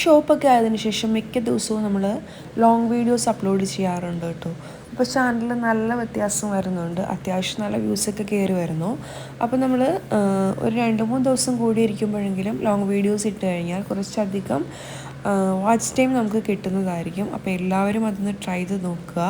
ഷോപ്പൊക്കെ ആയതിന് ശേഷം മിക്ക ദിവസവും നമ്മൾ ലോങ് വീഡിയോസ് അപ്ലോഡ് ചെയ്യാറുണ്ട് കേട്ടോ. അപ്പോൾ ചാനലിൽ നല്ല വ്യത്യാസം വരുന്നുണ്ട്. അത്യാവശ്യം നല്ല വ്യൂസൊക്കെ കയറി വരുന്നു. അപ്പോൾ നമ്മൾ ഒരു രണ്ട് മൂന്ന് ദിവസം കൂടിയിരിക്കുമ്പോഴെങ്കിലും ലോങ് വീഡിയോസ് ഇട്ട് കഴിഞ്ഞാൽ കുറച്ചധികം വാച്ച് ടൈം നമുക്ക് കിട്ടുന്നതായിരിക്കും. അപ്പോൾ എല്ലാവരും അതൊന്ന് ട്രൈ ചെയ്ത് നോക്കുക.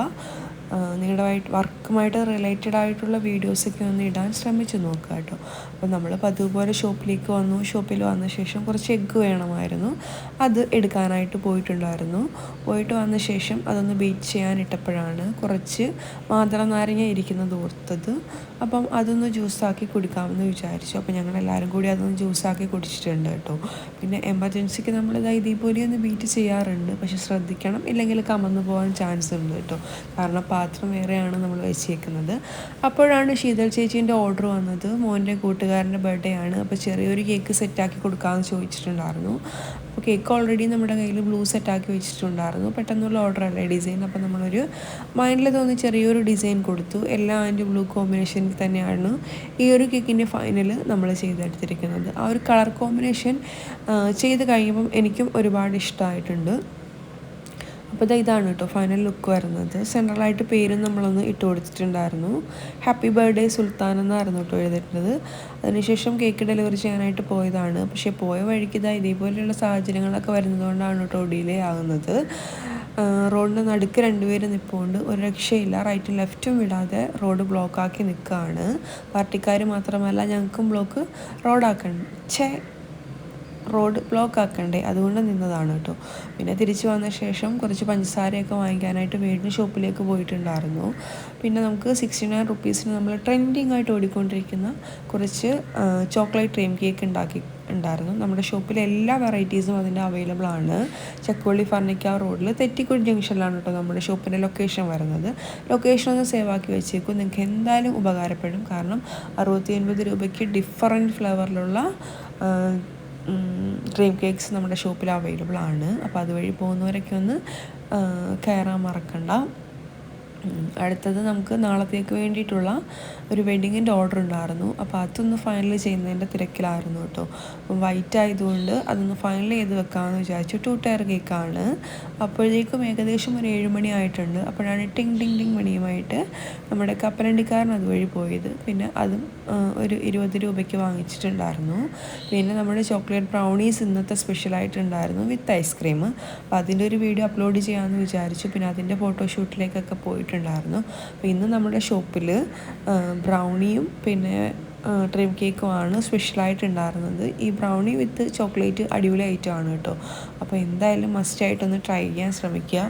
നിങ്ങളുടെ വർക്കുമായിട്ട് റിലേറ്റഡ് ആയിട്ടുള്ള വീഡിയോസൊക്കെ ഒന്ന് ഇടാൻ ശ്രമിച്ച് നോക്കുക കേട്ടോ. അപ്പോൾ നമ്മൾ പതിവ് ഷോപ്പിലേക്ക് വന്നു. ഷോപ്പിൽ വന്ന ശേഷം കുറച്ച് എഗ്ഗ് വേണമായിരുന്നു. അത് എടുക്കാനായിട്ട് പോയിട്ടുണ്ടായിരുന്നു. പോയിട്ട് വന്ന ശേഷം അതൊന്ന് ബീറ്റ് ചെയ്യാനിട്ടപ്പോഴാണ് കുറച്ച് മാതള നാരങ്ങ ഇരിക്കുന്നത് ഓർത്തത്. അപ്പം അതൊന്ന് ജ്യൂസാക്കി കുടിക്കാമെന്ന് വിചാരിച്ചു. അപ്പോൾ ഞങ്ങൾ എല്ലാവരും കൂടി അതൊന്ന് ജ്യൂസാക്കി കുടിച്ചിട്ടുണ്ട് കേട്ടോ. പിന്നെ എമർജൻസിക്ക് നമ്മൾ ഇതേപോലെ ഒന്ന് ബീറ്റ് ചെയ്യാറുണ്ട്. പക്ഷെ ശ്രദ്ധിക്കണം. ഇല്ലെങ്കിൽ കമന്നു പോകാൻ ചാൻസ് ഉണ്ട് കേട്ടോ. കാരണം പാത്രം വേറെയാണ് നമ്മൾ വെച്ചേക്കുന്നത് അപ്പോഴാണ് ശീതൾ ചേച്ചീന്റെ ഓർഡർ വന്നത്. മോന്റെ കൂട്ടുകാരന്റെ ബർത്ത്ഡേ ആണ്. അപ്പോൾ ചെറിയൊരു കേക്ക് സെറ്റാക്കി കൊടുക്കാമെന്ന് ചോദിച്ചിട്ടുണ്ടായിരുന്നു. അപ്പോൾ കേക്ക് ഓൾറെഡി നമ്മുടെ കയ്യിൽ ബ്ലൂ സെറ്റാക്കി വെച്ചിട്ടുണ്ടായിരുന്നു. പെട്ടെന്നുള്ള ഓർഡർ അല്ലേ ഡിസൈൻ അപ്പോൾ നമ്മളൊരു മൈൻഡിൽ തോന്നി ചെറിയൊരു ഡിസൈൻ കൊടുത്തു. എല്ലാം അതിന്റെ ബ്ലൂ കോമ്പിനേഷനിൽ തന്നെയാണ് ഈ ഒരു കേക്കിന്റെ ഫൈനൽ നമ്മൾ ചെയ്തെടുത്തിരിക്കുന്നത്. ആ ഒരു കളർ കോമ്പിനേഷൻ ചെയ്ത് കഴിയുമ്പം എനിക്കും ഒരുപാട് ഇഷ്ടമായിട്ടുണ്ട്. അപ്പോൾ ഇതാണ് കേട്ടോ ഫൈനൽ ലുക്ക് വരുന്നത്. സെൻട്രലായിട്ട് പേരും നമ്മളൊന്ന് ഇട്ട് കൊടുത്തിട്ടുണ്ടായിരുന്നു. ഹാപ്പി ബർത്ത്ഡേ സുൽത്താൻ എന്നായിരുന്നു കേട്ടോ എഴുതിയിട്ടുള്ളത്. അതിനുശേഷം കേക്ക് ഡെലിവറി ചെയ്യാനായിട്ട് പോയതാണ്. പക്ഷേ പോയ വഴിക്ക് ഇതാ ഇതേപോലെയുള്ള സാഹചര്യങ്ങളൊക്കെ വരുന്നതുകൊണ്ടാണ് കേട്ടോ ഡിലേ ആകുന്നത് റോഡിന്റെ നടുക്ക് രണ്ടുപേരും നിൽപ്പുണ്ട് ഒരു രക്ഷയില്ല. റൈറ്റും ലെഫ്റ്റും വിടാതെ റോഡ് ബ്ലോക്കാക്കി നിൽക്കുകയാണ് പാർട്ടിക്കാർ മാത്രമല്ല ഞങ്ങൾക്കും ബ്ലോക്ക് റോഡാക്കണം ഛേ റോഡ് ബ്ലോക്ക് ആക്കണ്ടേ? അതുകൊണ്ട് നിന്നതാണ് കേട്ടോ. പിന്നെ തിരിച്ചു വന്ന ശേഷം കുറച്ച് പഞ്ചസാരയൊക്കെ വാങ്ങിക്കാനായിട്ട് വീടിന് ഷോപ്പിലേക്ക് പോയിട്ടുണ്ടായിരുന്നു. പിന്നെ നമുക്ക് സിക്സ്റ്റി നയൻ റുപ്പീസിന് നമ്മൾ ട്രെൻഡിങ് ആയിട്ട് ഓടിക്കൊണ്ടിരിക്കുന്ന കുറച്ച് ചോക്ലേറ്റ് ക്രീം കേക്ക് ഉണ്ടാക്കി ഉണ്ടായിരുന്നു. നമ്മുടെ ഷോപ്പിൽ എല്ലാ വെറൈറ്റീസും അതിന്റെ അവൈലബിൾ ആണ്. ചക്കോളി ഫർണിക്കാവ് റോഡിൽ തെറ്റിക്കുടി ജംഗ്ഷനിലാണ് കേട്ടോ നമ്മുടെ ഷോപ്പിന്റെ ലൊക്കേഷൻ വരുന്നത്. ലൊക്കേഷൻ ഒന്ന് സേവ് ആക്കി വെച്ചേക്കും. നിങ്ങൾക്ക് എന്തായാലും ഉപകാരപ്പെടും. കാരണം അറുപത്തി ഒൻപത് രൂപയ്ക്ക് ഡിഫറന്റ് ഫ്ലേവറിലുള്ള ഡ്രീം കേക്ക്സ് നമ്മുടെ ഷോപ്പിൽ അവൈലബിൾ ആണ്. അപ്പോൾ അതുവഴി പോകുന്നവരൊക്കെ ഒന്ന് കയറാൻ മറക്കണ്ട. അടുത്തത് നമുക്ക് നാളത്തേക്ക് വേണ്ടിയിട്ടുള്ള ഒരു വെഡിങ്ങിന്റെ ഓർഡർ ഉണ്ടായിരുന്നു. അപ്പോൾ അതൊന്ന് ഫൈനൽ ചെയ്യുന്നതിന്റെ തിരക്കിലായിരുന്നു കേട്ടോ. അപ്പം വൈറ്റ് ആയതുകൊണ്ട് അതൊന്ന് ഫൈനൽ ചെയ്ത് വെക്കാമെന്ന് വിചാരിച്ചു. ടു ടയർ കേക്കാണ് അപ്പോഴേക്കും ഏകദേശം ഒരു ഏഴ് മണി ആയിട്ടുണ്ട്. അപ്പോഴാണ് ടിങ് ടിങ് ടിങ് മണിയുമായിട്ട് നമ്മുടെ കപ്പലണ്ടിക്കാരൻ അതുവഴി പോയത്. പിന്നെ അതും ഒരു ഇരുപത് രൂപയ്ക്ക് വാങ്ങിച്ചിട്ടുണ്ടായിരുന്നു. പിന്നെ നമ്മുടെ ചോക്ലേറ്റ് ബ്രൗണീസ് ഇന്നത്തെ സ്പെഷ്യലായിട്ടുണ്ടായിരുന്നു വിത്ത് ഐസ്ക്രീം അപ്പോൾ അതിന്റെ ഒരു വീഡിയോ അപ്ലോഡ് ചെയ്യാമെന്ന് വിചാരിച്ചു. പിന്നെ അതിന്റെ ഫോട്ടോഷൂട്ടിലേക്കൊക്കെ പോയിട്ടുണ്ടായിരുന്നു അപ്പോൾ ഇന്ന് നമ്മുടെ ഷോപ്പിൽ ബ്രൗണിയും പിന്നെ ഡ്രീം കേക്കുമാണ് സ്പെഷ്യലായിട്ട് ഉണ്ടായിരുന്നത്. ഈ ബ്രൗണി വിത്ത് ചോക്ലേറ്റ് അടിപൊളി ഐറ്റമാണ് കേട്ടോ. അപ്പോൾ എന്തായാലും മസ്റ്റായിട്ടൊന്ന് ട്രൈ ചെയ്യാൻ ശ്രമിക്കുക.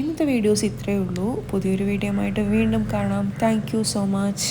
ഇന്നത്തെ വീഡിയോസ് ഇത്രയേ ഉള്ളൂ. പുതിയൊരു വീഡിയോ ആയിട്ട് വീണ്ടും കാണാം. Thank so much